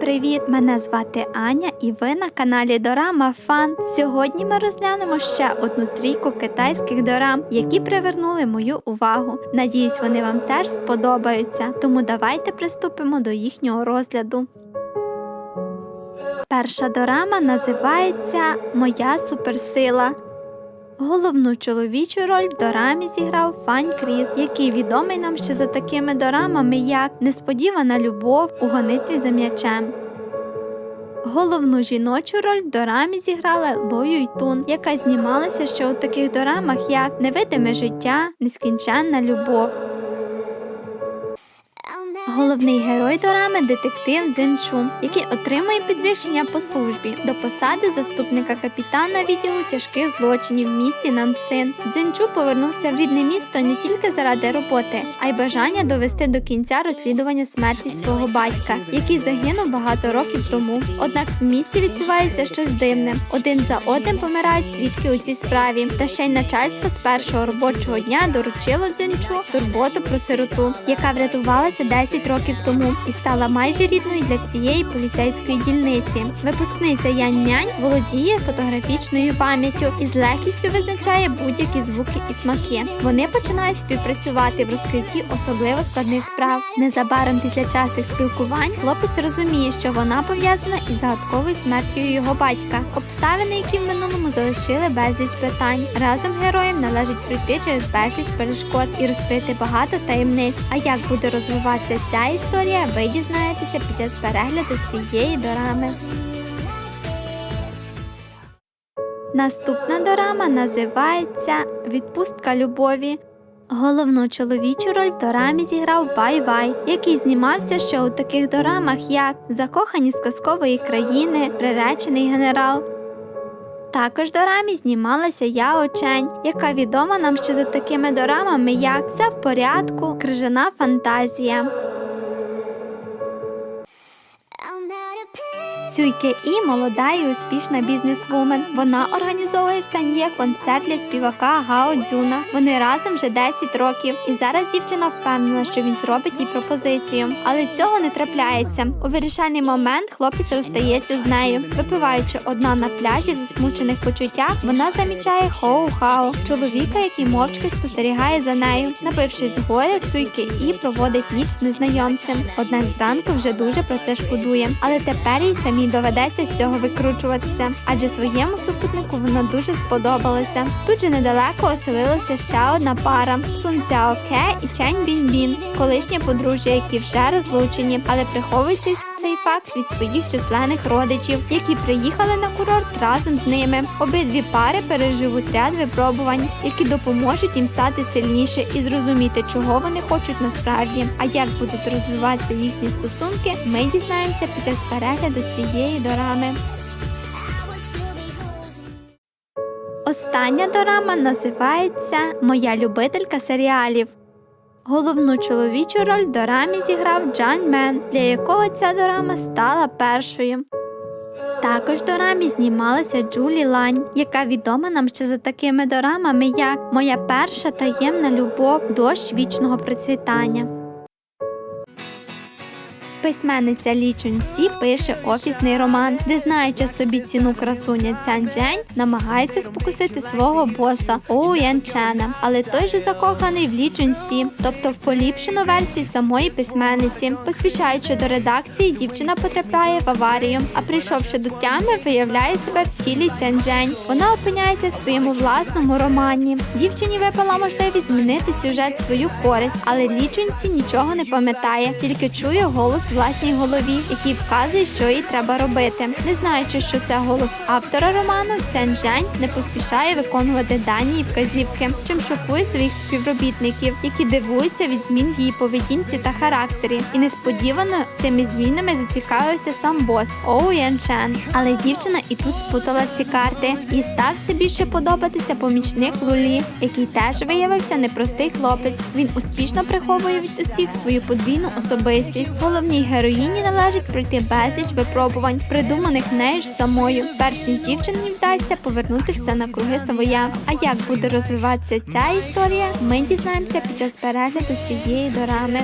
привіт! Мене звати Аня і ви на каналі Дорама Фан. Сьогодні ми розглянемо ще одну трійку китайських дорам, які привернули мою увагу. Надіюсь, вони вам теж сподобаються. Тому давайте приступимо до їхнього розгляду. Перша дорама називається Моя суперсила. Головну чоловічу роль в дорамі зіграв Фань Кріс, який відомий нам ще за такими дорамами, як Несподівана любов у гонитві за м'ячем. Головну жіночу роль в дорамі зіграла Ло Юйтун, яка знімалася ще у таких дорамах, як Невидиме життя, Нескінченна любов. Головний герой дорами детектив Дзенчу, який отримує підвищення по службі до посади заступника капітана відділу тяжких злочинів в місті Нансин. Дзенчу повернувся в рідне місто не тільки заради роботи, а й бажання довести до кінця розслідування смерті свого батька, який загинув багато років тому. Однак в місті відбувається щось дивне. Один за одним помирають свідки у цій справі, та ще й начальство з першого робочого дня доручило Дзенчу турботу про сироту, яка врятувалася 10 років тому і стала майже рідною для всієї поліцейської дільниці. Випускниця Янь Мянь володіє фотографічною пам'яттю і з легкістю визначає будь-які звуки і смаки. Вони починають співпрацювати в розкритті особливо складних справ. Незабаром після частих спілкувань хлопець розуміє, що вона пов'язана із загадковою смертю його батька. Обставини, які в минулому залишили безліч питань. Разом героям належить пройти через безліч перешкод і розкрити багато таємниць. А як буде розвиватися ця історія, ви дізнаєтеся під час перегляду цієї дорами. Наступна дорама називається Відпустка любові. Головну чоловічу роль в дорамі зіграв Бай Вай, який знімався ще у таких дорамах, як Закохані з казкової країни, Приречений генерал. Також дорамі знімалася Яо Чень, яка відома нам ще за такими дорамами, як Все в порядку, Крижана фантазія. Сюйке І молода і успішна бізнесвумен. Вона організовує в Сан'є концерт для співака Гао Дзюна. Вони разом вже 10 років, і зараз дівчина впевнена, що він зробить їй пропозицію. Але цього не трапляється. У вирішальний момент хлопець розстається з нею. Випиваючи одна на пляжі в засмучених почуттях, вона замічає Хоу Хао, чоловіка, який мовчки спостерігає за нею. Напившись горя, Суйке І проводить ніч з незнайомцем. Однак зранку вже дуже про це шкодує. Але тепер їй самі доведеться з цього викручуватися, адже своєму супутнику вона дуже сподобалася. Тут же недалеко оселилася ще одна пара Сун Цяоке і Чень Бін Бін, колишнє подружжя, які вже розлучені, але приховується цей факт від своїх численних родичів, які приїхали на курорт разом з ними. Обидві пари переживуть ряд випробувань, які допоможуть їм стати сильніше і зрозуміти, чого вони хочуть насправді. А як будуть розвиватися їхні стосунки, ми дізнаємося під час перегляду цієї дорами. Остання дорама називається Моя любителька серіалів. Головну чоловічу роль в дорамі зіграв Джан Мен, для якого ця дорама стала першою. Також в дорамі знімалася Джулі Лань, яка відома нам ще за такими дорамами, як Моя перша таємна любов дощ вічного процвітання. Письменниця Лі Чун Сі пише офісний роман, де, знаючи собі ціну красуня Цян Джень, намагається спокусити свого боса Оу Ян Чена, але той же закоханий в Лі Чун Сі, тобто в поліпшену версію самої письменниці. Поспішаючи до редакції, дівчина потрапляє в аварію, а прийшовши до тями, виявляє себе в тілі Цян Джень. Вона опиняється в своєму власному романі. Дівчині випала можливість змінити сюжет в свою користь, але Лі Чун Сі нічого не пам'ятає, тільки чує голос власній голові, який вказує, що їй треба робити. Не знаючи, що це голос автора роману, Цен Жень не поспішає виконувати дані і вказівки, чим шокує своїх співробітників, які дивуються від змін в її поведінці та характері. І несподівано цими змінами зацікавився сам бос Оу Ян Чен. Але дівчина і тут спутала всі карти. Їй став все більше подобатися помічник Лулі, який теж виявився непростий хлопець. Він успішно приховує від усіх свою подвійну особистість. Головній героїні належить пройти безліч випробувань, придуманих нею ж самою. Перш ніж дівчині вдасться повернути все на круги своя. А як буде розвиватися ця історія, ми дізнаємося під час перегляду цієї дорами.